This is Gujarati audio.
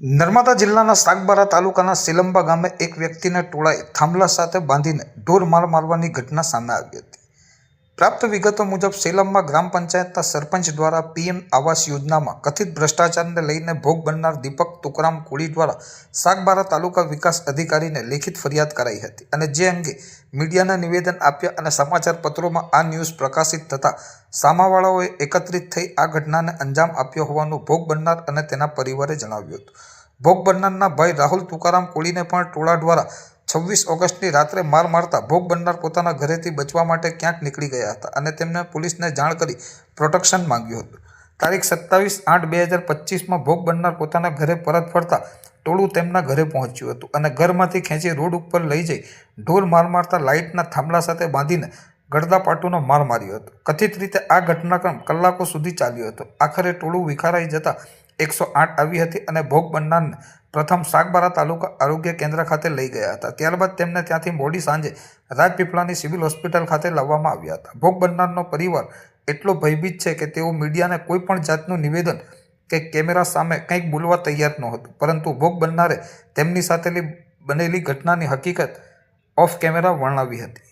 નર્મદા જિલ્લાના સાગબારા તાલુકાના સિલંબા ગામે એક વ્યક્તિને ટોળાએ થાંભલા સાથે બાંધીને ઢોર માર મારવાની ઘટના સામે આવી હતી. પ્રાપ્ત વિગતો મુજબ સેલમમાં ગ્રામ પંચાયતના સરપંચ દ્વારા પીએમ આવાસ યોજનામાં કથિત ભ્રષ્ટાચારને લઈને ભોગ બનનાર દીપક તુકરામ કોળી દ્વારા સાગબારા તાલુકા વિકાસ અધિકારીને લેખિત ફરિયાદ કરાઈ હતી અને જે અંગે મીડિયાને નિવેદન આપ્યા અને સમાચાર પત્રોમાં આ ન્યૂઝ પ્રકાશિત થતાં સામાવાળાઓએ એકત્રિત થઈ આ ઘટનાને અંજામ આપ્યો હોવાનું ભોગ બનનાર અને તેના પરિવારે જણાવ્યું હતું. ભોગ બનનારના ભાઈ રાહુલ તુકારામ કોળીને પણ ટોળા દ્વારા છવ્વીસ ઓગસ્ટની રાત્રે માર મારતા ભોગ બનનાર પોતાના ઘરેથી બચવા માટે ક્યાંક નીકળી ગયા હતા અને તેમને પોલીસને જાણ કરી પ્રોટેક્શન માંગ્યું હતું. તારીખ સત્તાવીસ આઠ બે હજાર પચીસમાં ભોગ બનનાર પોતાના ઘરે પરત ફરતા ટોળું તેમના ઘરે પહોંચ્યું હતું અને ઘરમાંથી ખેંચી રોડ ઉપર લઈ જઈ ઢોર માર મારતા લાઇટના થાંભલા સાથે બાંધીને ગળદા પાટુનો માર માર્યો હતો. કથિત રીતે આ ઘટનાક્રમ કલાકો સુધી ચાલ્યો હતો. આખરે ટોળું વિખારાઈ જતાં એકસો આઠ આવી હતી અને ભોગ બનનારને પ્રથમ સાગબારા તાલુકા આરોગ્ય કેન્દ્ર ખાતે લઈ ગયા હતા. ત્યારબાદ તેમને ત્યાંથી મોડી સાંજે રાજપીપળાની સિવિલ હોસ્પિટલ ખાતે લાવવામાં આવ્યા હતા. ભોગ બનનારનો પરિવાર એટલો ભયભીત છે કે તેઓ મીડિયાને કોઈ પણ જાતનું નિવેદન કે કેમેરા સામે કંઈક બોલવા તૈયાર નહોતું. પરંતુ ભોગ બનનારે તેમની સાથેની બનેલી ઘટનાની હકીકત ઓફ કેમેરા વર્ણવી હતી.